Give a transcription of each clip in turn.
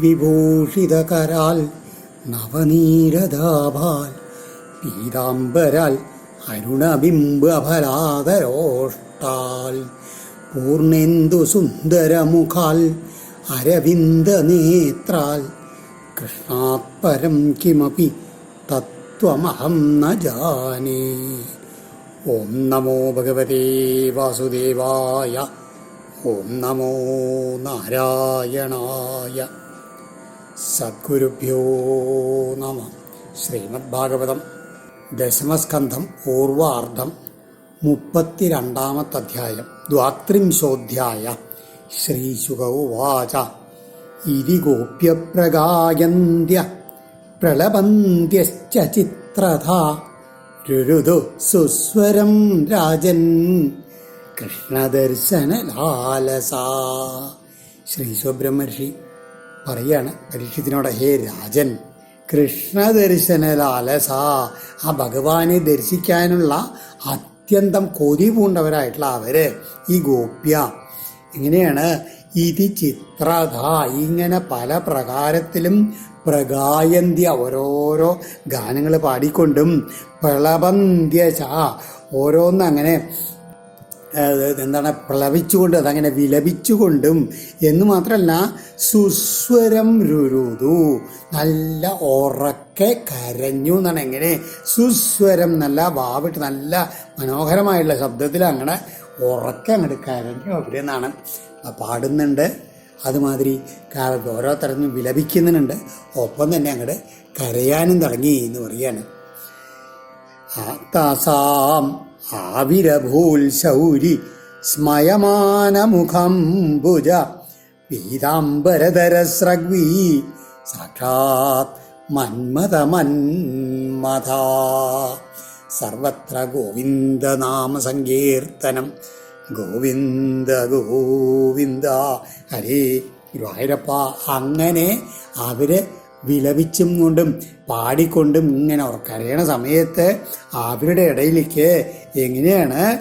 വിഭൂഷിതകരാൽ നവനീരദാഭാൽ പീതാംബരാൽ അരുണബിംബഫലാതരോഷ്ടാൽ പൂർണേന്ദു സുന്ദരമുഖാൽ അരവിന്ദനേത്രാൽ കൃഷ്ണാത്പരം കിമപി തത്വമഹം ന ജാനേ ഓം നമോ ഭഗവതേ വാസുദേവായ ഓം നമോ നാരായണായ. സദ്ഗുരുഭ്യോ നമ. ശ്രീമദ് ഭാഗവതം ദശമസ്കന്ധം പൂർവാർദ്ധം മുപ്പത്തിരണ്ടാമത്തെ അധ്യായം ദ്വാത്രിംശോധ്യായ. ശ്രീശുക ഉവാച. ഇതി ഗോപ്യപ്രഗായന്ത്യ പ്രളപന്ത്യശ്ച രുരുതു സുസ്വരം രാജൻ. കൃഷ്ണദർശന ലാലസ ശ്രീ സുബ്രഹ്മർഷി. പറയാണ്. പരീക്ഷത്തിനോട് ഹേ രാജൻ കൃഷ്ണദർശന ലാലസ ആ ഭഗവാനെ ദർശിക്കാനുള്ള അത്യന്തം കൊതി പൂണ്ടവരായിട്ടുള്ള അവർ ഈ ഗോപ്യ. ഇങ്ങനെയാണ് ഇതി ചിത്രധ ഇങ്ങനെ പല പ്രകാരത്തിലും പ്രഗായന്ത്യ ഓരോരോ ഗാനങ്ങൾ പാടിക്കൊണ്ടും പ്രളബന്ധ്യ ച ഓരോന്ന് അങ്ങനെ അത് എന്താണ് പ്ലവിച്ചുകൊണ്ട് അതങ്ങനെ വിലപിച്ചുകൊണ്ടും എന്ന് മാത്രമല്ല സുസ്വരം രുരുതു. നല്ല ഉറക്കെ കരഞ്ഞു എന്നാണ് എങ്ങനെ? സുസ്വരം നല്ല വാവിട്ട് നല്ല മനോഹരമായുള്ള ശബ്ദത്തിൽ അങ്ങനെ ഉറക്കെ അങ്ങോട്ട് കരഞ്ഞു അവരെന്നാണ് പാടുന്നുണ്ട്. അതുമാതിരി ഓരോ തരത്തിലും വിലപിക്കുന്നുണ്ട്. ഒപ്പം തന്നെ അങ്ങോട്ട് കരയാനും തുടങ്ങി എന്ന് പറയാണ് ആ താസാം ആവിരഭൂൽ ശൗരി സ്മയമാനമുഖം ഭുജ പീതാംബരധരസ്രഗ്വീ സാക്ഷാത് മന്മത സർവത്ര ഗോവിന്ദനാമ സങ്കീർത്തനം ഗോവിന്ദ ഗോവിന്ദ. ഹരേ ഗുരുവായൂരപ്പ. അങ്ങനെ അവർ വിലപിച്ചും കൊണ്ടും പാടിക്കൊണ്ടും ഇങ്ങനെ അവർ കരയണ സമയത്ത് അവരുടെ ഇടയിലേക്ക് എങ്ങനെയാണ്?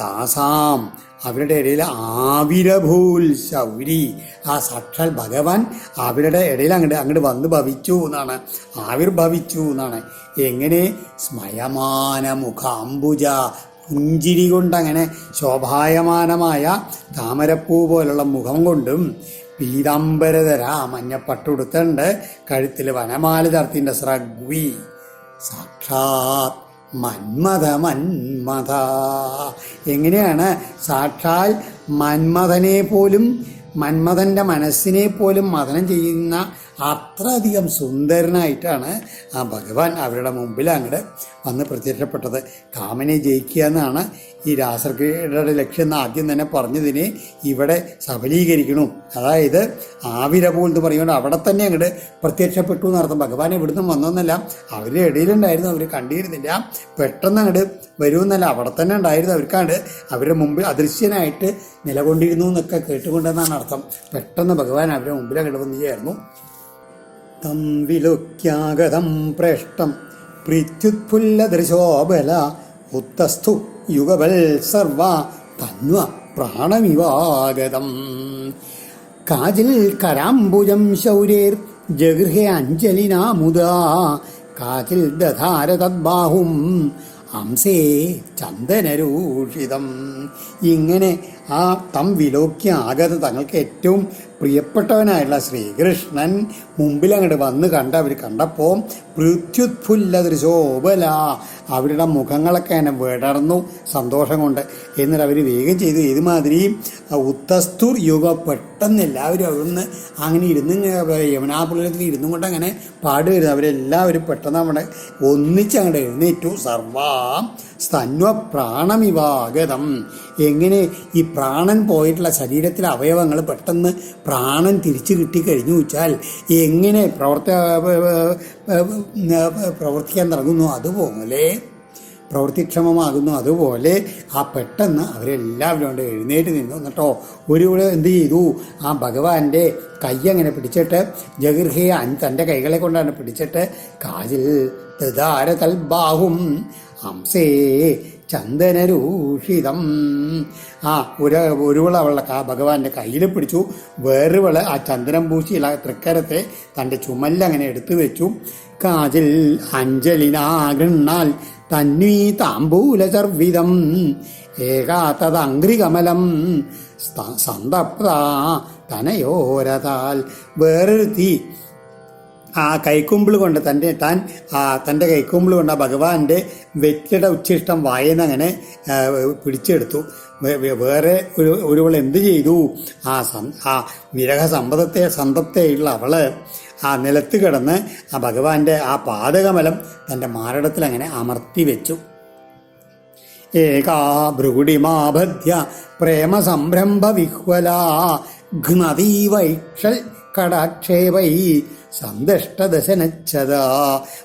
താസാം. അവരുടെ ഇടയിൽ ആവിരഭൂൽ ശൗരി. ആ സാക്ഷാൽ ഭഗവാൻ അവരുടെ ഇടയിൽ അങ്ങോട്ട് അങ്ങോട്ട് വന്ന് ഭവിച്ചു എന്നാണ്. ആവിർഭവിച്ചു എന്നാണ്. എങ്ങനെ? സ്മയമാന മുഖാംബുജ. പുഞ്ചിരി കൊണ്ടങ്ങനെ ശോഭായമാനമായ താമരപ്പൂ പോലുള്ള മുഖം കൊണ്ടും പീതാംബരധര മഞ്ഞപ്പട്ടുടുത്തുണ്ട് കഴുത്തിൽ വനമാല ചർത്തിന്റെ സ്രഗ്വി. സാക്ഷാത് മന്മഥ മന്മഥ. എങ്ങനെയാണ്? സാക്ഷാൽ മന്മഥനെ പോലും മന്മഥന്റെ മനസ്സിനെ പോലും മഥനം ചെയ്യുന്ന അത്രയധികം സുന്ദരനായിട്ടാണ് ആ ഭഗവാൻ അവരുടെ മുമ്പിൽ അങ്ങോട്ട് വന്ന് പ്രത്യക്ഷപ്പെട്ടത്. കാമനെ ജയിക്കുക എന്നാണ് ഈ രാസക്രിയയുടെ ലക്ഷ്യം എന്ന് ആദ്യം തന്നെ പറഞ്ഞതിനെ ഇവിടെ സഫലീകരിക്കണം. അതായത് ആവിരപൂ എന്ന് പറയുമ്പോൾ അവിടെ തന്നെ അങ്ങോട്ട് പ്രത്യക്ഷപ്പെട്ടു എന്നർത്ഥം ഭഗവാൻ ഇവിടുന്ന് വന്നൊന്നല്ല അവരുടെ ഇടയിലുണ്ടായിരുന്നു അവർ കണ്ടിരുന്നില്ല. പെട്ടെന്ന് അങ്ങോട്ട് വരുമെന്നല്ല അവിടെ തന്നെ ഉണ്ടായിരുന്നു. അവർക്കാണ്ട് അവരുടെ മുമ്പിൽ അദൃശ്യനായിട്ട് നിലകൊണ്ടിരുന്നു എന്നൊക്കെ കേട്ടുകൊണ്ടെന്നാണ് അർത്ഥം. പെട്ടെന്ന് ഭഗവാൻ അവരുടെ മുമ്പിൽ അങ്ങോട്ട് വന്നിയായിരുന്നു. തം വിലുക്യാഗതം പ്രേഷ്ടം പ്രീത്യുത്ഫുല്ലദൃശോബല ഉത്തസ്തു യുഗവൽ സർവ തന്വ പ്രാണമിവാഗതം. കാജിൽ കരാംബുജം ശൗരേർ ജഗൃഹേ അഞ്ജലിനാമുദാ കാജിൽ ദധാര തദ്ബാഹും അംസേ ചന്ദനരൂഷിതം. ഇങ്ങനെ ആ തം വിലോക്യ ആഗത തങ്ങൾക്ക് ഏറ്റവും പ്രിയപ്പെട്ടവനായുള്ള ശ്രീകൃഷ്ണൻ മുമ്പിൽ അങ്ങോട്ട് വന്ന് കണ്ട് അവർ കണ്ടപ്പോൾ പൃഥ്യുത്ഫുല്ല ദൃശോബല അവരുടെ മുഖങ്ങളൊക്കെ എന്നെ വിടർന്നു സന്തോഷം കൊണ്ട്. എന്നിട്ട് അവർ വേഗം ചെയ്തു. ഏതുമാതിരി ഉത്തസ്തുർ യുഗ പെട്ടെന്ന് എല്ലാവരും അവിടുന്ന് അങ്ങനെ ഇരുന്ന് യമുനാപുരത്തിൽ ഇരുന്നും കൊണ്ട് അങ്ങനെ പാടുവരുന്നു അവരെല്ലാവരും പെട്ടെന്ന് അവിടെ ഒന്നിച്ച് അങ്ങോട്ട് എഴുന്നേറ്റു. സർവാം സ്തന്വ പ്രാണമിവാഗതം എങ്ങനെ ഈ പ്രാണൻ പോയിട്ടുള്ള ശരീരത്തിലെ അവയവങ്ങൾ പെട്ടെന്ന് പ്രാണൻ തിരിച്ചു കിട്ടിക്കഴിഞ്ഞു വെച്ചാൽ എങ്ങനെ പ്രവർത്ത പ്രവർത്തിക്കാൻ തുടങ്ങുന്നു അതുപോലെ പ്രവൃത്തിക്ഷമമാകുന്നു അതുപോലെ ആ പെട്ടെന്ന് അവരെല്ലാവരും കൊണ്ട് എഴുന്നേറ്റ് നിന്നു. എന്നിട്ടോ ഒരു എന്ത് ചെയ്തു? ആ ഭഗവാന്റെ കൈ അങ്ങനെ പിടിച്ചിട്ട് ജഗർഹയെ തന്റെ കൈകളെ കൊണ്ടാണ് പിടിച്ചിട്ട് കാജിൽ ബാഹും ഹംസേ ചന്ദനരൂഷിതം. ആ ഒരു ഒരുവിള അവളുടെ കാ ഭഗവാന്റെ കയ്യിൽ പിടിച്ചു. വേറൊരുവൾ ആ ചന്ദനം പൂശിയുള്ള തൃക്കരത്തെ തന്റെ ചുമല്ലങ്ങനെ എടുത്തു വെച്ചു. കാതിൽ അഞ്ജലിനാകൃണ്ണാൽ തന്വീ താമ്പൂല ചർവിതം. ഏകാത്തത് അങ്ക്രികമലം സന്തപ്ത തനയോരതാൽ വേറൊരുത്തി ആ കൈക്കുമ്പിൾ കൊണ്ട് തന്റെ താൻ തന്റെ കൈക്കുമ്പിൾ കൊണ്ട് ആ ഭഗവാന്റെ വ്യക്തിയുടെ ഉച്ചിഷ്ടം വായന അങ്ങനെ പിടിച്ചെടുത്തു. വേറെ ഒരു ഒരുവൾ എന്ത് ചെയ്തു? ആ സം ആ വിരഹ സമ്പദത്തെ സന്തപ്തയുള്ള അവൾ ആ നിലത്ത് കിടന്ന് ആ ഭഗവാന്റെ ആ പാതകമലം തന്റെ മാരടത്തിൽ അങ്ങനെ അമർത്തി വെച്ചു. ഏകാ ഭ്രുകുടിമാഭദ്യ പ്രേമസംരംഭ വിഹ്വലാ ഘ്നതീവൈക്ഷൽ കടാക്ഷേപൈ സന്തുഷ്ടദശനച്ചത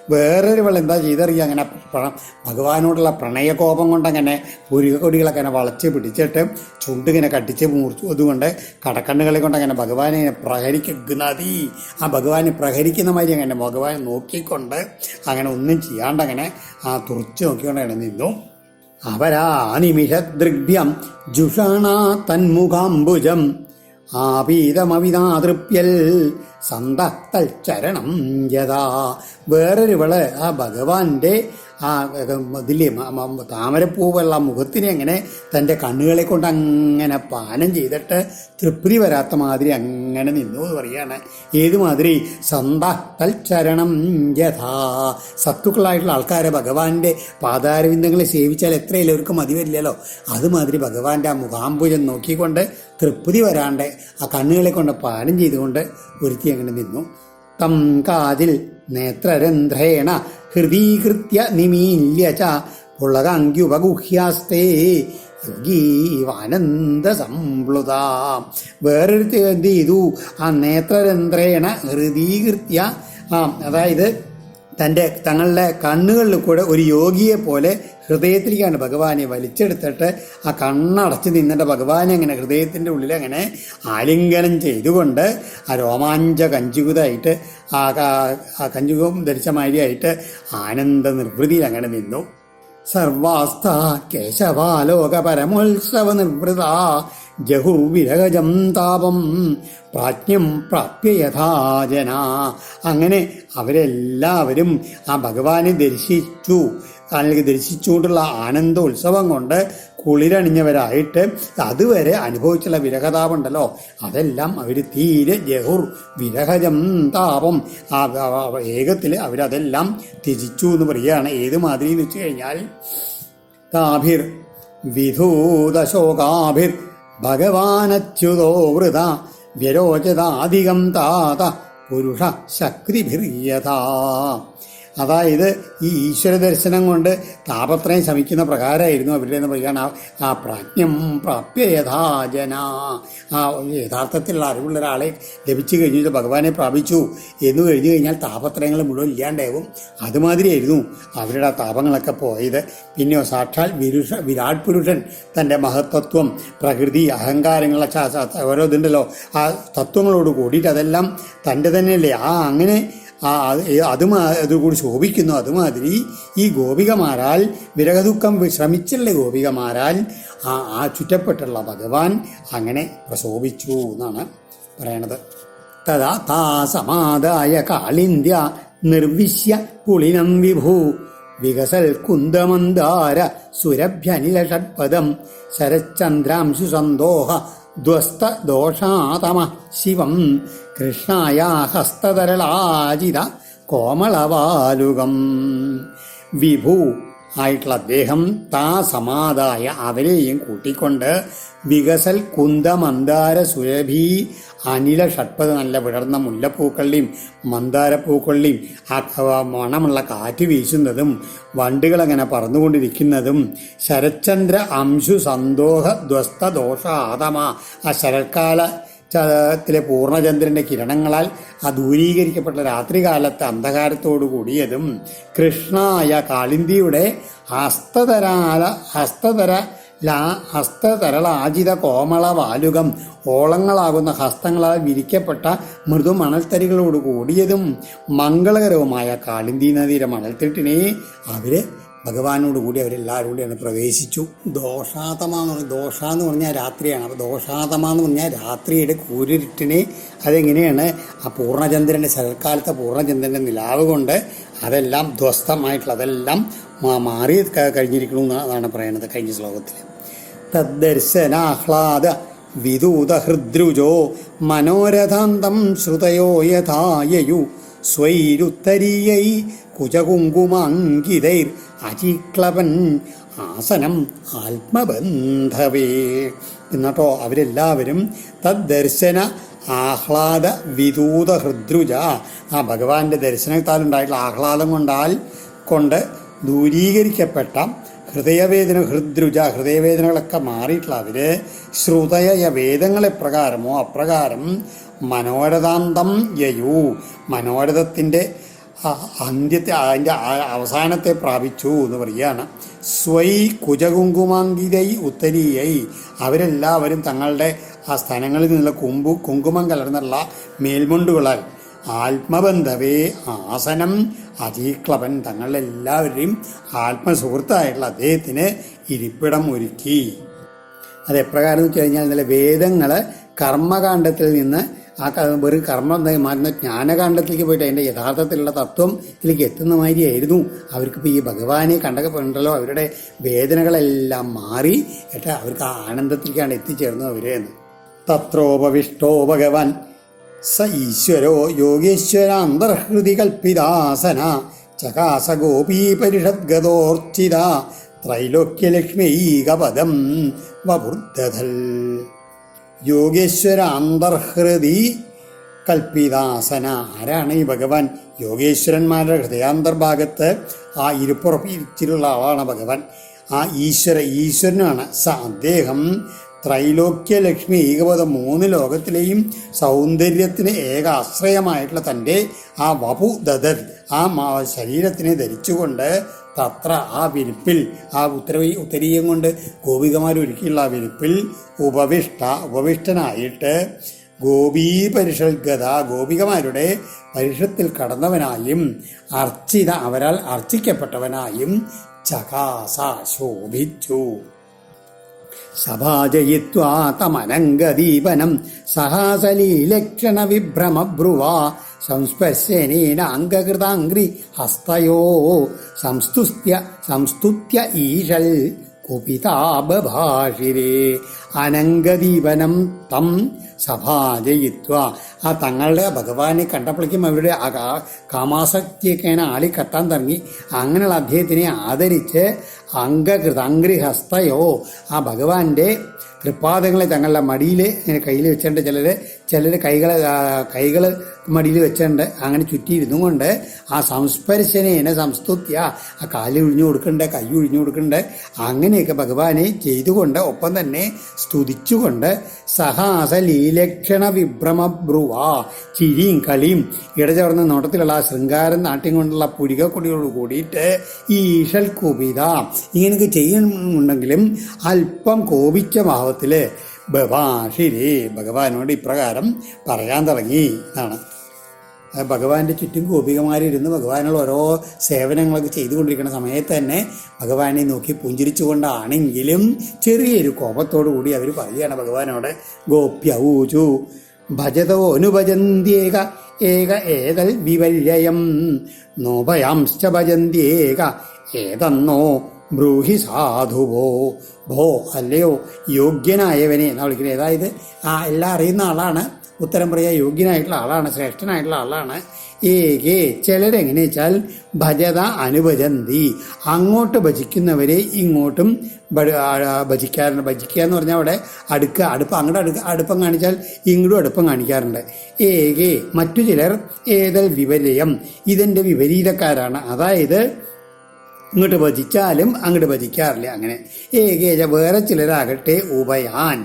വേറൊരുവൾ എന്താ ചെയ്തറിയാം? അങ്ങനെ ഭഗവാനോടുള്ള പ്രണയകോപം കൊണ്ടങ്ങനെ പുരുകൊടികളൊക്കെ അങ്ങനെ വളച്ച് പിടിച്ചിട്ട് ചുണ്ടിങ്ങനെ കട്ടിച്ച് മൂർച്ചു അതുകൊണ്ട് കടക്കണ്ണുകളെ കൊണ്ട് അങ്ങനെ ഭഗവാനെ ഇങ്ങനെ പ്രഹരിക്ക ആ ഭഗവാനെ പ്രഹരിക്കുന്ന മാതിരി അങ്ങനെ ഭഗവാനെ നോക്കിക്കൊണ്ട് അങ്ങനെ ഒന്നും ചെയ്യാണ്ട് അങ്ങനെ ആ തുറച്ച് നോക്കിക്കൊണ്ട് അങ്ങനെ നിന്നു. അവരാ നിമിഷദൃഗ്ഭ്യം ജുഷാണ തന്മുഖാംബുജം. ആപീതമവിനാതൃപ്യൽ സന്തത്തൽ ചരണം യഥാ. വേറൊരുവൾ ആ ഭഗവാന്റെ ആ ഇതിലെ താമരപ്പൂവുള്ള മുഖത്തിനെ അങ്ങനെ തന്റെ കണ്ണുകളെ കൊണ്ട് അങ്ങനെ പാനം ചെയ്തിട്ട് തൃപ്തി വരാത്ത മാതിരി അങ്ങനെ നിന്നു എന്ന് പറയാണ് ഏത് മാതിരി? ചരണം യഥാ. സത്തുക്കളായിട്ടുള്ള ആൾക്കാരെ ഭഗവാന്റെ പാതാരവിന്ദങ്ങളെ സേവിച്ചാൽ എത്ര എല്ലാവർക്കും മതി വരില്ലല്ലോ. അതുമാതിരി ഭഗവാന്റെ ആ മുഖാംബുജം നോക്കിക്കൊണ്ട് തൃപ്തി വരാണ്ട് ആ കണ്ണുകളെ കൊണ്ട് പാനം ചെയ്തുകൊണ്ട് ഒരുത്തി അങ്ങനെ നിന്നു. തം കാതിൽ നേത്രരന്ധ്രേണ ഹൃദീകൃത്യ നിമീല്യ ച. പുളകാങ്ക്യുപഗുഹ്യാസ്തേ യോഗീവാനന്ദ സംപ്ലുത. വേറൊരു എന്ത് ചെയ്തു? ആ നേത്രരന്ധ്രേണ ഹൃദീകൃത്യ ആ അതായത് തന്റെ തങ്ങളുടെ കണ്ണുകളിൽ കൂടെ ഒരു യോഗിയെ പോലെ ഹൃദയത്തിലേക്കാണ് ഭഗവാനെ വലിച്ചെടുത്തിട്ട് ആ കണ്ണടച്ച് നിന്നിട്ട് ഭഗവാനെ അങ്ങനെ ഹൃദയത്തിന്റെ ഉള്ളിൽ അങ്ങനെ ആലിംഗനം ചെയ്തുകൊണ്ട് ആ രോമാഞ്ച കഞ്ചുകുതായിട്ട് ആ കഞ്ചുകം ധരിച്ച മാതിരിയായിട്ട് ആനന്ദ നിർവൃതിയിൽ അങ്ങനെ നിന്നു. സർവാസ്ഥ കേശവാലോക പരമോത്സവ നിർവൃത ജഹുർവിരഹജം താപം പ്രാജ്ഞം പ്രാപ്യ യഥാജന അങ്ങനെ അവരെല്ലാവരും ആ ഭഗവാനെ ദർശിച്ചു. അല്ലെങ്കിൽ ദർശിച്ചുകൊണ്ടുള്ള ആനന്ദോത്സവം കൊണ്ട് കുളിരണിഞ്ഞവരായിട്ട് അതുവരെ അനുഭവിച്ചുള്ള വിരഹതാപുണ്ടല്ലോ അതെല്ലാം അവർ തീരെ ജഹുർ വിരഹജം താപം ആ ഏകത്തിൽ അവരതെല്ലാം തിരിച്ചു എന്ന് പറയുകയാണ്. ഏത് മാതിരി എന്ന് വെച്ച് കഴിഞ്ഞാൽ? താഭിർ വിധൂതശോകാഭിർ ഭഗവാനച്യുതോ വൃത വ്യരോചതാധികം താത പുരുഷ ശക്തിഭിർയഥാ. അതായത് ഈ ഈശ്വര ദർശനം കൊണ്ട് താപത്രയം ശമിക്കുന്ന പ്രകാരമായിരുന്നു അവരുടെ എന്ന് പറയുകയാണ് ആ- പ്രാജ്ഞം പ്രാപ്യ യഥാജന ആ യഥാർത്ഥത്തിലുള്ള അറിവുള്ള ഒരാളെ ലഭിച്ചു കഴിഞ്ഞു ഭഗവാനെ പ്രാപിച്ചു എന്ന് കഴിഞ്ഞു കഴിഞ്ഞാൽ താപത്രയങ്ങൾ മുഴുവൻ ഇല്ലാണ്ടാവും. അതുമാതിരിയായിരുന്നു അവരുടെ ആ താപങ്ങളൊക്കെ പോയത്. പിന്നെയോ സാക്ഷാൽ വിരുഷ വിരാട് പുരുഷൻ തന്റെ മഹത്തത്വം പ്രകൃതി അഹങ്കാരങ്ങളൊക്കെ ഓരോ ഇതുണ്ടല്ലോ ആ തത്വങ്ങളോട് കൂടിയിട്ട് അതെല്ലാം തന്റെ തന്നെയല്ലേ. ആ അങ്ങനെ ആ അത് അതും അതുകൂടി ശോഭിക്കുന്നു. അതുമാതിരി ഈ ഗോപികമാരാൽ വിരഹദുഃഖം ശ്രമിച്ചുള്ള ഗോപികമാരാൽ ആ ആ ചുറ്റപ്പെട്ടുള്ള ഭഗവാൻ അങ്ങനെ പ്രശോഭിച്ചു എന്നാണ് പറയണത്. തഥാ താ സമാദായ കാളിന്ത്യ നിർവിശ്യ പുളിനം വിഭൂ. വികസൽ കുന്ദമന്ദാര സുരഭ്യനിലഷ്പദം ശരചന്ദ്രാംശു സന്തോഹ ധ്വസ്ത ദോഷാതമ ശിവം കൃഷ്ണായ ഹസ്തതരളാജിത കോമളവാലുകം. വിഭു ആയിട്ടുള്ള അദ്ദേഹം താ സമാതായ അവരെയും കൂട്ടിക്കൊണ്ട് വികസൽ കുന്ദമന്ദാര സുരഭി അനില ഷഡ്പത് നല്ല വിടർന്ന മുല്ലപ്പൂക്കളുടെയും മന്ദാരപ്പൂക്കളുടെയും ആ മണമുള്ള കാറ്റ് വീശുന്നതും വണ്ടുകൾ അങ്ങനെ പറന്നുകൊണ്ടിരിക്കുന്നതും ശരചന്ദ്ര അംശു സന്തോഹ ധ്വസ്ത ദോഷ ആദമ ആ ശരത്കാല ത്തിലെ പൂർണചന്ദ്രന്റെ കിരണങ്ങളാൽ ആ ദൂരീകരിക്കപ്പെട്ട രാത്രികാലത്തെ അന്ധകാരത്തോടു കൂടിയതും കൃഷ്ണായ കാളിന്തിയുടെ ഹസ്തതരാല ഹസ്തതര ലാ ഹസ്തതരളാജിത കോമള വാലുകം ഓളങ്ങളാകുന്ന ഹസ്തങ്ങളാൽ വിരിക്കപ്പെട്ട മൃദു മണൽത്തരികളോട് കൂടിയതും മംഗളകരവുമായ കാളിന്തി നദിയുടെ മണൽത്തിട്ടിനെ അവർ ഭഗവാനോട് കൂടി അവരെല്ലാവരും കൂടി ആണ് പ്രവേശിച്ചു. ദോഷാതമ എന്ന് ദോഷ എന്ന് പറഞ്ഞാൽ രാത്രിയാണ്. അപ്പോൾ ദോഷാതമ എന്ന് പറഞ്ഞാൽ രാത്രിയുടെ കൂരിരുട്ടിനെ അതെങ്ങനെയാണ്? ആ പൂർണചന്ദ്രന്റെ ശരൽക്കാലത്തെ പൂർണചന്ദ്രന്റെ നിലാവ് കൊണ്ട് അതെല്ലാം ധ്വസ്തമായിട്ടുള്ള അതെല്ലാം മാറി കഴിഞ്ഞിരിക്കണം എന്നാണ് പറയുന്നത് കഴിഞ്ഞ ശ്ലോകത്തിൽ തദ്ദർശനാഹ്ലാദ വിദൂതഹൃദ്രുജോ മനോരഥാന്തം ശ്രുതയോ യഥായയു. സ്വൈരുത്തരീയൈ കുജകുങ്കുമാങ്കിതൈർ അചിക്ലവൻ ആസനം ആത്മബന്ധവേ. എന്നിട്ടോ അവരെല്ലാവരും തദ്ദർശന ആഹ്ലാദ വിദൂത ഹൃദ്രുജ. ആ ഭഗവാന്റെ ദർശനത്താൽ ഉണ്ടായിട്ടുള്ള ആഹ്ലാദം കൊണ്ടാൽ കൊണ്ട് ദൂരീകരിക്കപ്പെട്ട ഹൃദയവേദന ഹൃദ്രുജ ഹൃദയവേദനകളൊക്കെ മാറിയിട്ടുള്ള അവർ ശ്രുതയ വേദങ്ങളെ പ്രകാരമോ അപ്രകാരം മനോരഥാന്തം യയു. മനോരഥത്തിന്റെ അന്ത്യത്തെ അതിന്റെ അവസാനത്തെ പ്രാപിച്ചു എന്ന് പറയുകയാണ്. സ്വൈ കുജകുങ്കുമാങ്കിതൈ ഉത്തരീയൈ. അവരെല്ലാവരും തങ്ങളുടെ ആ സ്ഥലങ്ങളിൽ നിന്നുള്ള കുമ്പു കുങ്കുമം കലർന്നുള്ള മേൽമുണ്ടുകളാൽ ആത്മബന്ധവേ ആസനം. അതീക്ലവൻ തങ്ങളെല്ലാവരെയും ആത്മസുഹൃത്തായിട്ടുള്ള അദ്ദേഹത്തിന് ഇരിപ്പിടം ഒരുക്കി. അത് എപ്രകാരം എന്ന് വെച്ച് കഴിഞ്ഞാൽ ഇന്നലെ വേദങ്ങൾ കർമ്മകാന്ഡത്തിൽ നിന്ന് ആ വെറും കർമ്മം മാറുന്ന ജ്ഞാനകാന്ഡത്തിലേക്ക് പോയിട്ട് അതിന്റെ യഥാർത്ഥത്തിലുള്ള തത്വം ഇതിലേക്ക് എത്തുന്ന മാതിരിയായിരുന്നു. അവർക്കിപ്പോൾ ഈ ഭഗവാനെ കണ്ടപ്പോണ്ടല്ലോ അവരുടെ വേദനകളെല്ലാം മാറി. ഏട്ടാ അവർക്ക് ആ ആനന്ദത്തിലേക്കാണ് എത്തിച്ചേർന്നത് അവരെ തത്രോപവിഷ്ടോ ഭഗവാൻ. സ ഈശ്വരോ യോഗേശ്വരാന്തർഹൃതി കൽപ്പിതാസന ചകാസ ഗോപീപരിഷദ്ഗതോർച്ചിത ത്രൈലോക്യലക്ഷ്മീകപദം വബുദ്ധൽ യോഗേശ്വര അന്തർഹൃതി കൽപ്പിതാസന ആരാണ് ഈ ഭഗവാൻ? യോഗേശ്വരന്മാരുടെ ഹൃദയാന്തർഭാഗത്ത് ആ ഇരുപ്പുറപ്പിച്ചിട്ടുള്ള ആളാണ് ഭഗവാൻ. ആ ഈശ്വര ഈശ്വരനാണ് സ അദ്ദേഹം ത്രൈലോക്യ ലക്ഷ്മി ഏകപദ മൂന്ന് ലോകത്തിലെയും സൗന്ദര്യത്തിന് ഏക ആശ്രയമായിട്ടുള്ള തന്റെ ആ വപു ദദർ ആ ശരീരത്തിനെ ധരിച്ചുകൊണ്ട് തത്ര ആ വിരിപ്പിൽ ആ ഉത്തരവി ഉത്തരീയം കൊണ്ട് ഗോപികമാർ ഒരുക്കിയുള്ള ആ വിരിപ്പിൽ ഉപവിഷ്ട ഉപവിഷ്ടനായിട്ട് ഗോപീ പരിഷൽഗത ഗോപികമാരുടെ പരിഷത്തിൽ കടന്നവനായും അർച്ചിത അവരാൽ അർച്ചിക്കപ്പെട്ടവനായും ചകാസ ശോഭിച്ചു. സഭാജയിത്വാ തമനംഗദീപനം സഹാസലീലക്ഷണ വിഭ്രമബ്രുവാ സംസ്പർശനേന അംഗകൃതാംഗ്രി ഹസ്തയോ സംസ്തുസ്ത്യ സംസ്തുത്യ ഈശൽ കുപിതാപഭാഷിരേ അനംഗദീപനം തം സഭാജയിത്വ. ആ തങ്ങളുടെ ഭഗവാനെ കണ്ടപ്പോഴേക്കും അവരുടെ കാമാസക്തിയൊക്കെയാണ് ആളി കത്താൻ തുടങ്ങി. അങ്ങനെയുള്ള അദ്ദേഹത്തിനെ ആദരിച്ച് അംഗകൃത അംഗ്രിഹസ്തയോ ആ ഭഗവാന്റെ തൃപ്പാദങ്ങളെ തങ്ങളുടെ മടിയിൽ ഇങ്ങനെ കയ്യിൽ വെച്ചിട്ടുണ്ട്. ചിലർ ചിലർ കൈകൾ കൈകൾ മടിയിൽ വെച്ചിട്ടുണ്ട്. അങ്ങനെ ചുറ്റിയിരുന്നു കൊണ്ട് ആ സംസ്പർശനേന സംസ്തുത്യ ആ കാൽ ഒഴിഞ്ഞു കൊടുക്കണ്ടേ കൈ ഒഴിഞ്ഞു കൊടുക്കണ്ടേ. അങ്ങനെയൊക്കെ ഭഗവാനെ ചെയ്തുകൊണ്ട് ഒപ്പം തന്നെ സ്തുതിച്ചുകൊണ്ട് സഹാസ ലീലക്ഷണ വിഭ്രമ ബ്രുവ ചിരിയും കളിയും ഇടചേർന്ന നോട്ടത്തിലുള്ള ആ ശൃംഗാരം നാട്ടിൽ കൊണ്ടുള്ള പുരികക്കൊടിയോട് കൂടിയിട്ട് ഈ ഈശൽ കുപിത. ഇങ്ങനെയൊക്കെ ചെയ്യുന്നുണ്ടെങ്കിലും അല്പം കോപിച്ച ഭാവത്തിൽ ബഭാഷിരി ഭഗവാനോട് ഇപ്രകാരം പറയാൻ തുടങ്ങി എന്നാണ്. ഭഗവാന്റെ ചുറ്റും ഗോപികമാരിരുന്ന് ഭഗവാനുള്ള ഓരോ സേവനങ്ങളൊക്കെ ചെയ്തുകൊണ്ടിരിക്കുന്ന സമയത്ത് തന്നെ ഭഗവാനെ നോക്കി പുഞ്ചിരിച്ചുകൊണ്ടാണെങ്കിലും ചെറിയൊരു കോപത്തോടു കൂടി അവർ പറയുകയാണ് ഭഗവാനോട് ഗോപ്യൂചു ഭജതോ അനുഭജന്ത്യേക ഏക ഏതൽ വിവല്യം നോഭയാംശ്ച ഭജന്ത്യേക ഏതന്നോ ബ്രൂഹി സാധുവോ? ഭോ അല്ലയോ? യോഗ്യനായവനെ എന്നാ വിളിക്കുന്നത്. അതായത് ആ എല്ലാം അറിയുന്ന ആളാണ്. ഉത്തരം പറയുക യോഗ്യനായിട്ടുള്ള ആളാണ് ശ്രേഷ്ഠനായിട്ടുള്ള ആളാണ്. ഏകെ ചിലരെങ്ങനെ വെച്ചാൽ ഭജത അനുഭജന്തി. അങ്ങോട്ട് ഭജിക്കുന്നവരെ ഇങ്ങോട്ടും ഭജിക്കാറുണ്ട്. ഭജിക്കുക എന്ന് പറഞ്ഞാൽ അവിടെ അടുക്കുക അടുപ്പം അങ്ങോട്ട് അടുക്ക അടുപ്പം കാണിച്ചാൽ ഇങ്ങോട്ടും അടുപ്പം കാണിക്കാറുണ്ട്. ഏകെ മറ്റു ചിലർ ഏതൽ വിപരീയം ഇതിന്റെ വിപരീതക്കാരാണ്. അതായത് ഇങ്ങോട്ട് ഭജിച്ചാലും അങ്ങോട്ട് ഭജിക്കാറില്ല. അങ്ങനെ ഏകേജ വേറെ ചിലരാകട്ടെ ഉഭയാൻ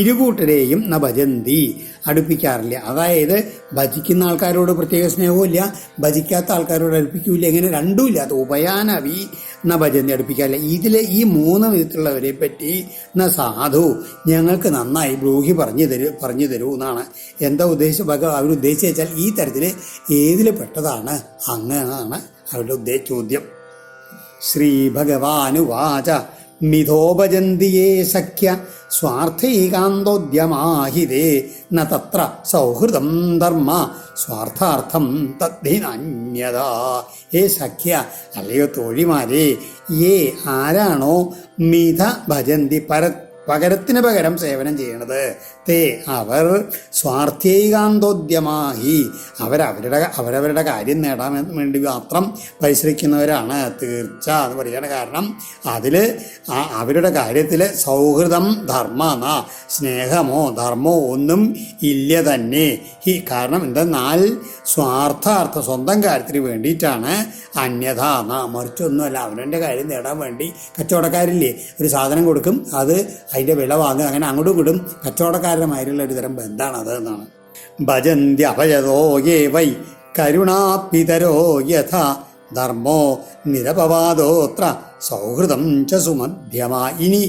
ഇരുകൂട്ടരെയും ന ഭജന്തി. അടുപ്പിക്കാറില്ല. അതായത് ഭജിക്കുന്ന ആൾക്കാരോട് പ്രത്യേക സ്നേഹവും ഇല്ല ഭജിക്കാത്ത ആൾക്കാരോട് അടുപ്പിക്കൂല ഇങ്ങനെ രണ്ടും ഇല്ല അത് ഉഭയാനവി ന ഭജന്തി അടുപ്പിക്കാറില്ല. ഇതിൽ ഈ മൂന്ന് വിധത്തിലുള്ളവരെ പറ്റി ന സാധു. ഞങ്ങൾക്ക് നന്നായി ബ്രൂഹി പറഞ്ഞു തരൂ പറഞ്ഞു തരൂ എന്നാണ് എന്താ ഉദ്ദേശിച്ച ഭഗ വെച്ചാൽ ഈ തരത്തിൽ ഏതിൽ പെട്ടതാണ്? അങ്ങ് അവരുടെ ഉദ്ദേശ ചോദ്യം. ശ്രീഭഗവാനുവാച. മിഥോപജന്തിയേ സഖ്യ. സ്വാർത്ഥൈകാന്തോദ്യമാഹിതേ. ന തത്ര സൗഹൃദം ധർമ്മ. സ്വാർത്ഥാർത്ഥം തദ്ധിനന്യത. ഏ സഖ്യ അല്ലയോ തോഴിമാരെ ഏ ആരാണോ മിഥ ഭജന്തി പര പകരത്തിന് പകരം സേവനം ചെയ്യണത്? തേ അവർ സ്വാർത്ഥികാന്തോദ്യമായി. അവരവരുടെ അവരവരുടെ കാര്യം നേടാൻ വേണ്ടി മാത്രം പരിശ്രമിക്കുന്നവരാണ്. തീർച്ച എന്ന് പറയുകയാണ് കാരണം അതിൽ അവരുടെ കാര്യത്തിൽ സൗഹൃദം ധർമ്മ എന്നാ സ്നേഹമോ ധർമ്മമോ ഒന്നും ഇല്ല തന്നെ. ഈ കാരണം എന്തെന്നാൽ സ്വാർത്ഥാർത്ഥ സ്വന്തം കാര്യത്തിന് വേണ്ടിയിട്ടാണ് അന്യഥ മറിച്ചൊന്നുമല്ല. അവനവന്റെ കാര്യം നേടാൻ വേണ്ടി കച്ചവടക്കാരില്ലേ? ഒരു സാധനം കൊടുക്കും അത് അതിന്റെ വില വാങ്ങുക അങ്ങനെ അങ്ങോട്ടും ഇങ്ങോട്ടും കച്ചവടക്കാരനുമായിട്ടുള്ള ഒരു തരം ബന്ധമാണ് അത് എന്നാണ് ഭജന്തി അഭയതോ യേ വൈ കരുണാപിതരോ യഥ ധർമ്മോ നിരപവാദോത്ര സൗഹൃദം ച സുമധ്യമാ. ഇനി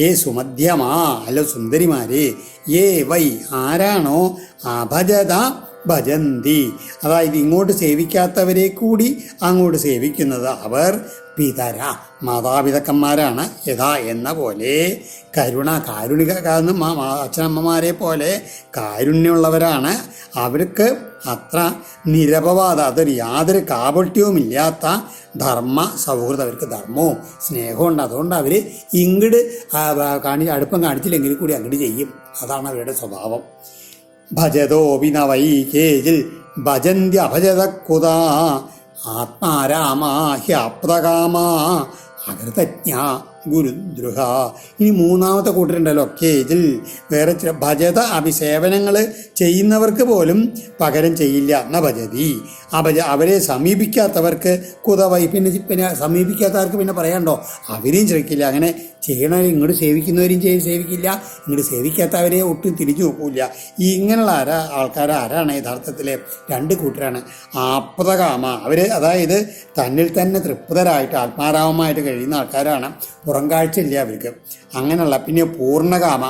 ഏ സുമധ്യമാ അല്ല സുന്ദരിമാരെ ഏ വൈ ആരാണോ അഭജത ഭജന്തി. അതായത് ഇങ്ങോട്ട് സേവിക്കാത്തവരെ കൂടി അങ്ങോട്ട് സേവിക്കുന്നത് അവർ പിതര മാതാപിതാക്കന്മാരാണ്. യഥാ എന്ന പോലെ കരുണ കാരുണിക അച്ഛനമ്മമാരെ പോലെ കാരുണ്യമുള്ളവരാണ്. അവർക്ക് അത്ര നിരപവാദ അതൊരു യാതൊരു കാപട്യവുമില്ലാത്ത ധർമ്മ സൗഹൃദം അവർക്ക് ധർമ്മവും സ്നേഹവും ഉണ്ട്. അതുകൊണ്ട് അവർ ഇങ്ങോട്ട് കാണി അടുപ്പം കാണിച്ചില്ലെങ്കിൽ കൂടി അങ്ങോട്ട് ചെയ്യും. അതാണ് അവരുടെ സ്വഭാവം. ഭജതോപി നവൈ കേജിൽ ഭജന്തി അഭജത കുതാ ആത്മാരാമാ ഹ്യാപ്തകാമാ അകൃതജ്ഞ ഗുരുദ്രുഹ ഇനി മൂന്നാമത്തെ കൂട്ടരുണ്ടല്ലോ കേജിൽ. വേറെ ചില ഭജത അഭിസേവനങ്ങൾ ചെയ്യുന്നവർക്ക് പോലും പകരം ചെയ്യില്ല. എന്ന ഭജതി? അപജ അവരെ സമീപിക്കാത്തവർക്ക് കുതവൈ പിന്നെ പിന്നെ സമീപിക്കാത്തവർക്ക് പിന്നെ പറയാണ്ടോ അവരെയും ശ്രമിക്കില്ല. അങ്ങനെ ചെയ്യണവർ ഇങ്ങോട്ട് സേവിക്കുന്നവരെയും ചെയ്ത് സേവിക്കില്ല. ഇങ്ങോട്ട് സേവിക്കാത്തവരെ ഒട്ടും തിരിഞ്ഞു നോക്കില്ല. ഈ ഇങ്ങനെയുള്ള ആരാ ആൾക്കാർ ആരാണ് യഥാർത്ഥത്തിൽ രണ്ട് കൂട്ടരാണ്. ആപ്തകാമ. അവർ അതായത് തന്നിൽ തന്നെ തൃപ്തരായിട്ട് ആത്മാരാമമായിട്ട് കഴിയുന്ന ആൾക്കാരാണ്. പുറം ഇല്ല അവർക്ക്. അങ്ങനെയുള്ള പിന്നെ പൂർണകാമ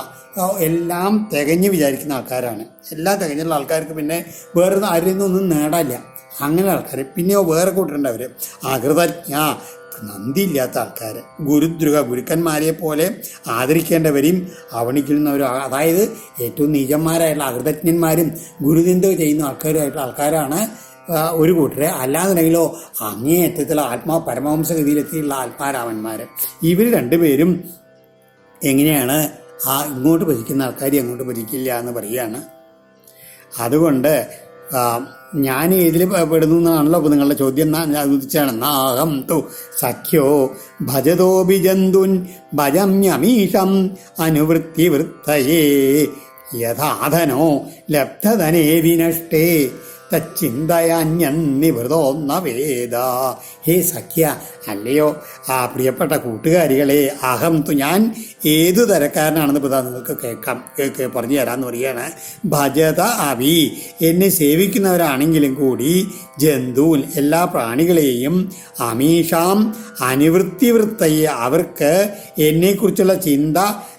എല്ലാം തികഞ്ഞ് വിചാരിക്കുന്ന ആൾക്കാരാണ്. എല്ലാം തികഞ്ഞുള്ള ആൾക്കാർക്ക് പിന്നെ വേറെ ആരിൽ നിന്നൊന്നും നേടാനില്ല. അങ്ങനെ ആൾക്കാർ പിന്നെയോ വേറെ കൂട്ടുണ്ട് അവർ അകൃതജ്ഞ നന്ദിയില്ലാത്ത ആൾക്കാർ ഗുരുദ്രുക ഗുരുക്കന്മാരെ പോലെ ആദരിക്കേണ്ടവരെയും അവണിക്കുന്നവരും അതായത് ഏറ്റവും നീചന്മാരായിട്ടുള്ള അകൃതജ്ഞന്മാരും ഗുരുനിന്ദ ചെയ്യുന്ന ആൾക്കാരുമായിട്ടുള്ള ആൾക്കാരാണ് ഒരു കൂട്ടരെ. അല്ലാന്നുണ്ടെങ്കിലോ അങ്ങേയറ്റത്തിലുള്ള ആത്മാ പരമവംസഗതിയിലെത്തിയുള്ള ആത്മാരാമന്മാർ ഇവർ രണ്ടുപേരും എങ്ങനെയാണ് ആ ഇങ്ങോട്ട് ഭരിക്കുന്ന ആൾക്കാർ അങ്ങോട്ട് ഭരിക്കില്ല എന്ന് പറയുകയാണ്. അതുകൊണ്ട് ഞാൻ ഇതിൽ പെടുന്നു എന്നാണല്ലോ നിങ്ങളുടെ ചോദ്യം. ഉദിച്ചാണ്. നാഹം തു സഖ്യോ ഭജതോപി ഭജമ്യമീഷം അനുവൃത്തി വൃത്തയേ യഥാധനോ ലബ്ധധനേ വിനഷ്ടേ. തച്ചിന്തയാന്യന്നിവൃതോന്ന വേദ ഹേ സഖ്യ അല്ലയോ? ആ പ്രിയപ്പെട്ട കൂട്ടുകാരികളെ അഹം തു ഞാൻ ഏതു തരക്കാരനാണെന്ന് പിതാ നിങ്ങൾക്ക് കേൾക്കാം. കേൾക്ക് പറഞ്ഞു തരാമെന്ന് പറയുകയാണ്. ഭജത അവി എന്നെ സേവിക്കുന്നവരാണെങ്കിലും കൂടി ജന്തു എല്ലാ പ്രാണികളെയും അമീഷാം അനുവൃത്തിവൃത്തയെ അവർക്ക് എന്നെക്കുറിച്ചുള്ള ചിന്ത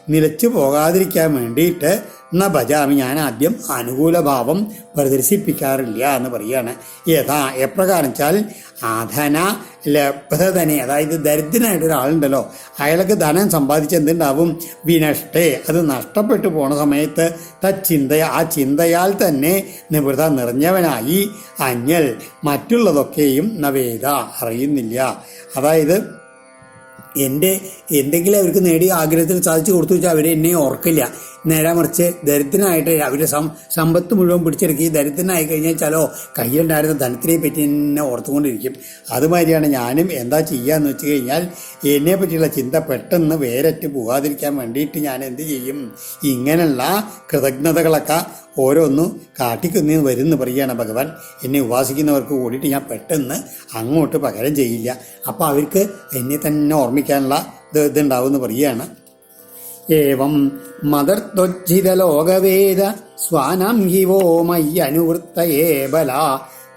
നിലച്ചു പോകാതിരിക്കാൻ വേണ്ടിയിട്ട് എന്ന ഭജാമി. ഞാൻ ആദ്യം അനുകൂലഭാവം പ്രദർശിപ്പിക്കാറില്ല എന്ന് പറയുകയാണ് യഥാ എപ്രകാരം വെച്ചാൽ അധന ലബ്ധനെ അതായത് ദരിദ്രനായിട്ട് ഒരാളുണ്ടല്ലോ. അയാൾക്ക് ധനം സമ്പാദിച്ച് എന്തുണ്ടാവും? വിനഷ്ടേ. അത് നഷ്ടപ്പെട്ടു പോണ സമയത്ത് തച്ചിന്ത ആ ചിന്തയാൽ തന്നെ നിവൃത നിറഞ്ഞവനായി അഞ്ഞൽ മറ്റുള്ളതൊക്കെയും നവേദ അറിയുന്നില്ല. അതായത് എന്റെ എന്തെങ്കിലും അവർക്ക് നേടിയ ആഗ്രഹത്തിന് സാധിച്ചു കൊടുത്തു വെച്ചാൽ അവർ എന്നെ ഓർക്കില്ല. നേരെ മറിച്ച് ദരിദ്രനായിട്ട് അവരുടെ സം സമ്പത്ത് മുഴുവൻ പിടിച്ചെടുക്കി ദരിദ്രനായി കഴിഞ്ഞാൽ ചിലോ കയ്യിലുണ്ടായിരുന്ന ധനത്തിനെ പറ്റി എന്നെ ഓർത്തുകൊണ്ടിരിക്കും. അതുമാതിരിയാണ് ഞാനും എന്താ ചെയ്യാന്ന് വെച്ച് കഴിഞ്ഞാൽ എന്നെ പറ്റിയുള്ള ചിന്ത പെട്ടെന്ന് വേരറ്റ് പോകാതിരിക്കാൻ വേണ്ടിയിട്ട് ഞാൻ എന്ത് ചെയ്യും? ഇങ്ങനെയുള്ള കൃതജ്ഞതകളൊക്കെ ഓരോന്നും കാട്ടിക്കുന്നു വരുന്നു പറയുകയാണ് ഭഗവാൻ. എന്നെ ഉപാസിക്കുന്നവർക്ക് കൂടിയിട്ട് ഞാൻ പെട്ടെന്ന് അങ്ങോട്ട് പകരം ചെയ്യില്ല. അപ്പോൾ അവർക്ക് എന്നെ തന്നെ ഓർമ്മിക്കാനുള്ള ഇത് ഇതുണ്ടാവും എന്ന് പറയുകയാണ്. ഏവം മദർദ്വജ്ജിത ലോകവേദ സ്വാനം ഹി വോ മയ്യനുവൃത്തയേ ബല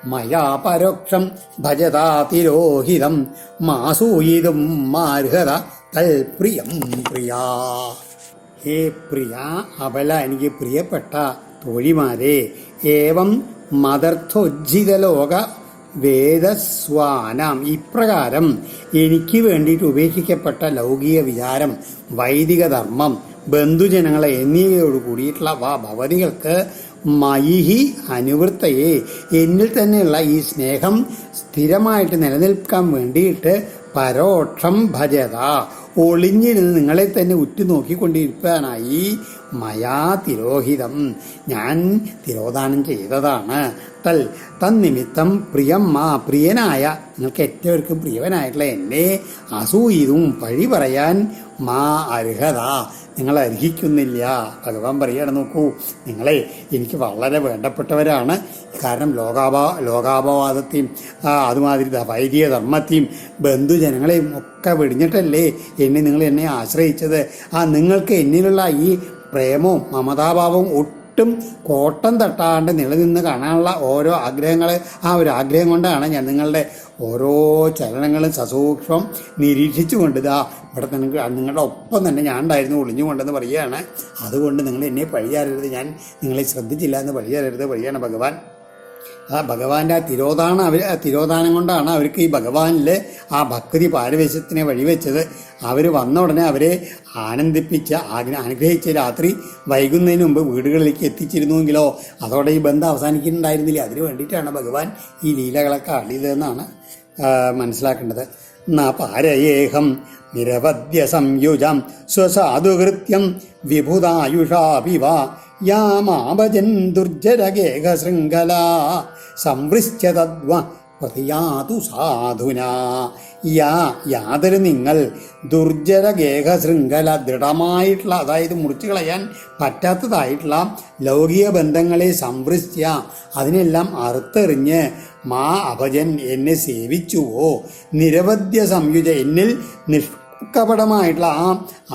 മയാ പരോക്ഷം ഭജതാതിരോഹിതം മാസൂയിതും മാർഹത തൽപ്രിയം പ്രിയ. ഹേ പ്രിയ അബല എനിക്ക് പ്രിയപ്പെട്ട തോഴിമാരെ ഏവം മദർത്ഥോജ്ജിതലോക വേദസ്വാനാം. ഇപ്രകാരം എനിക്ക് വേണ്ടിയിട്ട് ഉപേക്ഷിക്കപ്പെട്ട ലൗകിക വിചാരം വൈദിക ധർമ്മം ബന്ധുജനങ്ങളെ എന്നിവയോട് കൂടിയിട്ടുള്ള വാ ഭവതികൾക്ക് മയിഹി അനുവൃത്തയെ. എന്നിൽ തന്നെയുള്ള ഈ സ്നേഹം സ്ഥിരമായിട്ട് നിലനിൽക്കാൻ വേണ്ടിയിട്ട് പരോക്ഷം ഭജത. ഒളിഞ്ഞിരുന്ന് നിങ്ങളെ തന്നെ ഉറ്റുനോക്കിക്കൊണ്ടിരിക്കാനായി മയാ തിരോഹിതം ഞാൻ തിരോധാനം ചെയ്തതാണ്. തൽ തന്നിമിത്തം പ്രിയം മാ പ്രിയനായ നിങ്ങൾക്ക് ഏറ്റവർക്കും പ്രിയവനായിട്ടുള്ള എന്നെ അസൂയിതും പഴി പറയാൻ മാ അർഹത. നിങ്ങൾ അർഹിക്കുന്നില്ല. ഭഗവാൻ പറയാണ് നോക്കൂ നിങ്ങളെ എനിക്ക് വളരെ വേണ്ടപ്പെട്ടവരാണ്. കാരണം ലോകാഭാ ലോകാപവാദത്തെയും അതുമാതിരി വൈദിക ധർമ്മത്തെയും ബന്ധുജനങ്ങളെയും ഒക്കെ വെടിഞ്ഞിട്ടല്ലേ എന്നെ നിങ്ങൾ എന്നെ ആശ്രയിച്ചത്. ആ നിങ്ങൾക്ക് എന്നിലുള്ള ഈ പ്രേമവും മമതാഭാവവും ഒട്ടും കോട്ടം തട്ടാണ്ട് നിലനിന്ന് കാണാനുള്ള ഓരോ ആഗ്രഹങ്ങൾ ആ ഒരു ആഗ്രഹം കൊണ്ടാണ് ഞാൻ നിങ്ങളുടെ ഓരോ ചലനങ്ങളും സസൂക്ഷ്മം നിരീക്ഷിച്ചുകൊണ്ട് ഇതാ ഇവിടെ നിങ്ങൾക്ക് നിങ്ങളുടെ ഒപ്പം തന്നെ ഞാൻ ഉണ്ടായിരുന്നു ഒളിഞ്ഞുകൊണ്ടെന്ന് പറയുകയാണ്. അതുകൊണ്ട് നിങ്ങൾ എന്നെ പഴിയാറരുത് ഞാൻ നിങ്ങളെ ശ്രദ്ധിച്ചില്ല എന്ന് പഴിയാറരുത് പറയുകയാണ് ഭഗവാൻ. ആ ഭഗവാന്റെ ആ തിരോധാനം അവർ തിരോധാനം കൊണ്ടാണ് അവർക്ക് ഈ ഭഗവാനിലെ ആ ഭക്തി പാരവേശത്തിനെ വഴിവെച്ചത്. അവർ വന്ന ഉടനെ അവരെ ആനന്ദിപ്പിച്ച അനുഗ്രഹിച്ച രാത്രി വൈകുന്നതിന് മുമ്പ് വീടുകളിലേക്ക് എത്തിച്ചിരുന്നുവെങ്കിലോ അതോടെ ഈ ബന്ധം അവസാനിക്കുന്നുണ്ടായിരുന്നില്ല. അതിനു വേണ്ടിയിട്ടാണ് ഭഗവാൻ ഈ ലീലകളൊക്കെ ആടിയതെന്നാണ് ആ, മനസ്സിലാക്കേണ്ടത്. പാരയേഹം നിരവധ്യ സംയുജം സ്വസാധുകൃത്യം വിഭുതായുഷാഭിവ യാമാഭജൻ ദുർജരഗേഹ ശൃംഖല സംവൃശ്യ തദ്വ പ്രതിയാതു സാധുന. യാ യാതൊരു നിങ്ങൾ ദുർജര ഗേഹ ശൃംഖല ദൃഢമായിട്ടുള്ള അതായത് മുറിച്ചു കളയാൻ പറ്റാത്തതായിട്ടുള്ള ലൗകിക ബന്ധങ്ങളെ സംവൃശ്യ അതിനെല്ലാം അറുത്തെറിഞ്ഞ് മാ അഭജൻ എന്നെ സേവിച്ചുവോ? നിരവധ്യ സംയുജ എന്നിൽ നിഷ്കപടമായിട്ടുള്ള ആ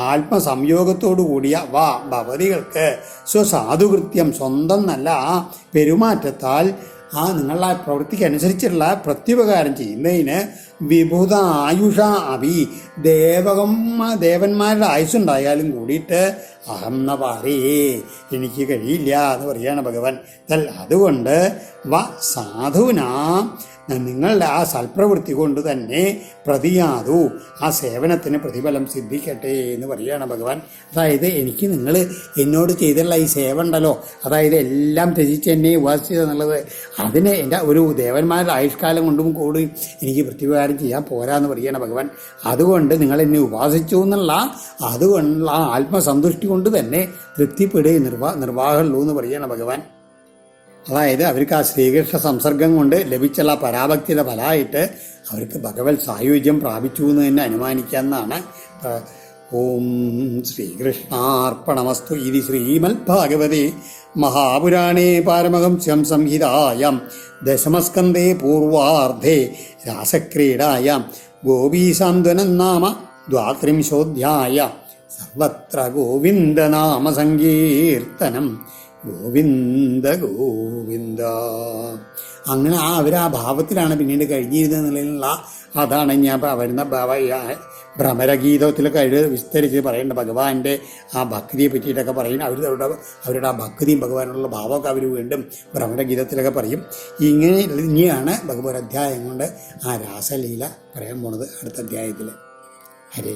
ആത്മസംയോഗത്തോടു കൂടിയ വാ ഭവതികൾക്ക് സ്വസാധുകൃത്യം സ്വന്തം നല്ല ആ പെരുമാറ്റത്താൽ ആ നിങ്ങളുടെ ആ പ്രവൃത്തിക്ക് അനുസരിച്ചിട്ടുള്ള പ്രത്യുപകാരം ചെയ്യുന്നതിന് വിഭുത ആയുഷ അഭി ദേവകന്മാ ദേവന്മാരുടെ ആയുസ്സുണ്ടായാലും കൂടിയിട്ട് അഹം ന എനിക്ക് കഴിയില്ല എന്ന് പറയുകയാണ് ഭഗവാൻ. അതുകൊണ്ട് വ സാധുനാ. നിങ്ങളുടെ ആ സൽപ്രവൃത്തി കൊണ്ട് തന്നെ പ്രതിയാതു. ആ സേവനത്തിന് പ്രതിഫലം സിദ്ധിക്കട്ടെ എന്ന് പറയുകയാണ് ഭഗവാൻ. അതായത് എനിക്ക് നിങ്ങൾ എന്നോട് ചെയ്തുള്ള ഈ സേവ ഉണ്ടല്ലോ. അതായത് എല്ലാം ത്യജിച്ച് എന്നെ ഉപാസിച്ചത് എന്നുള്ളത് അതിന് എന്റെ ഒരു ദേവന്മാരുടെ ആയുഷ്കാലം കൊണ്ടും കൂടി എനിക്ക് പ്രത്യുപകാരം ചെയ്യാൻ പോരാന്ന് പറയുകയാണ് ഭഗവാൻ. അതുകൊണ്ട് നിങ്ങൾ എന്നെ ഉപാസിച്ചു എന്നുള്ള അതുകൊണ്ടുള്ള ആത്മസന്തുഷ്ടി കൊണ്ട് തന്നെ തൃപ്തിപ്പെടുകയും നിർവാ നിർവാഹമുള്ളൂ എന്ന് പറയുകയാണ് ഭഗവാൻ. അതായത് അവർക്ക് ആ ശ്രീകൃഷ്ണ സംസർഗം കൊണ്ട് ലഭിച്ചുള്ള പരാഭക്തിയുടെ ഫലമായിട്ട് അവർക്ക് ഭഗവത് സായുജ്യം പ്രാപിച്ചു എന്ന് തന്നെ അനുമാനിക്കാമെന്നാണ് ഓം ശ്രീകൃഷ്ണാർപ്പണമസ്തു ഇത് ശ്രീമൽ ഭാഗവതി മഹാപുരാണേ പാരമഹംസ്യം സംഹിതായാം ദശമസ്കന്ധേ പൂർവാർദ്ധേ രാസക്രീഡായാം ഗോപീസാന്ത്വനം നാമ ദ്വാത്രിംശോധ്യായ. സർവത്ര ഗോവിന്ദനാമ സങ്കീർത്തനം ഗോവിന്ദ ഗോവിന്ദ. അങ്ങനെ ആ അവർ ആ ഭാവത്തിലാണ് പിന്നീട് കഴിഞ്ഞിരുന്ന നിലയിലുള്ള അതാണ് ഞാൻ വരുന്ന ഭ്രമരഗീതത്തിലൊക്കെ അവർ വിസ്തരിച്ച് പറയേണ്ട ഭഗവാന്റെ ആ ഭക്തിയെ പറ്റിയിട്ടൊക്കെ പറയും. അവർ അവരുടെ അവരുടെ ആ ഭക്തിയും ഭഗവാനുള്ള ഭാവമൊക്കെ അവർ വീണ്ടും ഭ്രമരഗീതത്തിലൊക്കെ പറയും. ഇങ്ങനെ ഇനിയാണ് ഭഗവത് അധ്യായം കൊണ്ട് ആ രാസലീല പറയാൻ പോണത് അടുത്ത അധ്യായത്തിൽ ഹരേ.